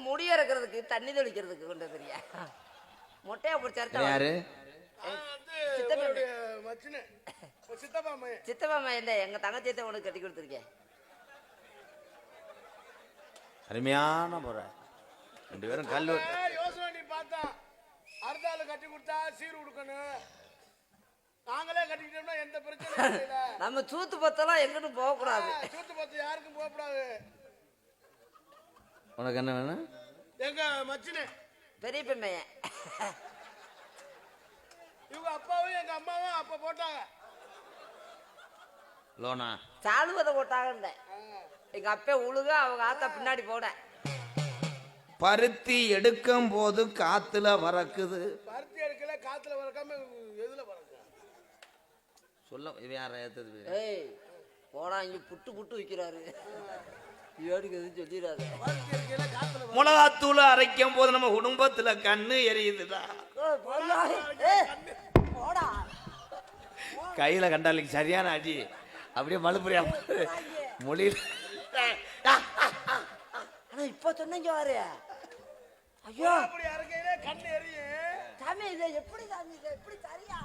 முடி இறக்கிறதுக்கு தண்ணி தெளிக்கிறதுக்கு கொண்டு வந்துறியா மொட்டையா பிடிச்சாரு யாரு? சித்தப்பா மையன் எங்க தங்கச்சியத்தை உனக்கு கட்டி கொடுத்துருக்கேன் அருமையான முறை. ரெண்டு பேரும் கல் யோசனை நீ பார்த்தா அறுதால கட்டி கொடுத்தா சீர் கொடுக்கணும் நாங்களே கட்டிக்கிட்டோம்னா எந்த பிரச்சனையும் நம்ம சூத்து பத்தெல்லாம் எங்கிட்டும் போகக்கூடாது. சூத்து பத்து யாருக்கும் போகக்கூடாது. உனக்கு என்ன வேணும்? எங்க மச்சினு. பெரிய பெண்மையன். இவங்க அப்பாவும் எங்க அம்மாவும் அப்ப போட்டாங்க. லோனா? சாலுவதை போட்டாங்கன்னு எங்க அப்பே உழுக அவங்க ஆத்தா பின்னாடி போட பருத்தி எடுக்கும் போது காத்துல பறக்குது. பருத்தி எடுக்கல காத்துல வரக்காம எதுல பறக்க சொல்ல இது யார? ஏத்தது? ஏய் போடா இங்க புட்டு புட்டு வைக்கிறாரு. மிளகாத்தூள் அரைக்கும் போது நம்ம குடும்பத்துல கண்ணு எரியுதுடா. கையில கண்டாலிக்கு சரியான அடி. அப்படியே மலுப்புறியா மொழியில். ஆனா இப்ப சொன்னீங்க பாரு. ஐயோ. கண்ணு எரியும் சாமி இது எப்படி சாமி இது எப்படி சரியா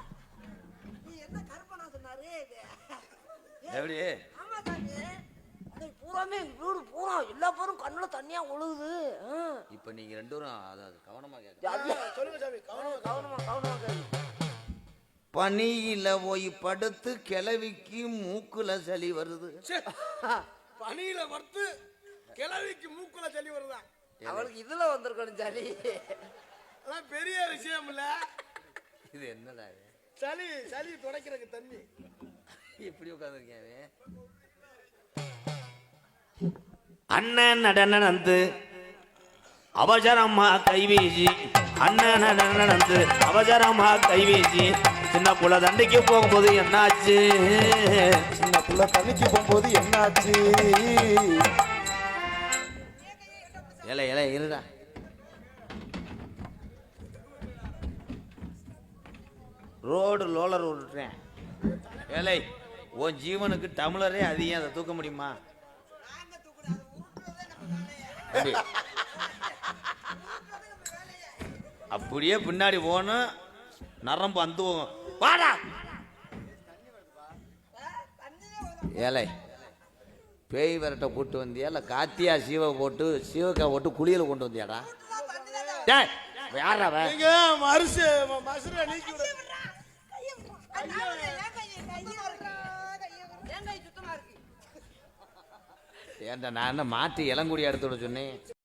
நீ என்ன கற்பனா சொன்னாரு? இது. எப்படி? பூராமே வீடு பூரா எல்லா பேரும் கண்ணுல தண்ணியா ஒழுகுது ஆ. இப்ப நீங்க ரெண்டு பேரும் அதாவது கவனமா கேட்க. சொல்லுங்க சாமி கவனம் கவனமா கவனமா கேளு. பனியில போய் படுத்து கிளவிக்கு மூக்குல சளி வருது ச்சே, பனியில வறுத்து கிழவிக்கு மூக்குல தள்ளி வருதான் அவளுக்கு இதுல வந்திருக்கணும் சளி அதான் பெரிய விஷயம் இல்ல இது என்னடா? சளி சளி துடைக்கிறதுக்கு தண்ணி எப்படி உட்காந்துருக்கேன் அண்ணன் நடன நந்து அவசரமா கைவீசி அண்ணன் நடன நடந்து அவசரமா கைவீசி சின்ன புள்ள தண்டைக்கு போகும்போது என்னாச்சு? சின்ன பிள்ளை தண்ணிக்கு போகும்போது என்னாச்சு? இலை இலை இருடா. ரோடு லோலர் விட்டுறேன் ஏலை உன் ஜீவனுக்கு டம்ளரே அதிகம் அதை தூக்க முடியுமா. அப்படியே பின்னாடி போகணும் நரம்பு அந்த. வாடா. ஏலை பேய் விரட்ட கூட்டு வந்தியா? இல்லை காத்தியா சீவை போட்டு சீவக்காய் போட்டு குளியல கொண்டு வந்தியாடா? டேய் யாரா மருசு மசுரை நீக்கி ஏன்டா நான் என்ன மாற்றி இளங்குடி எடுத்து விட சொன்னேன்?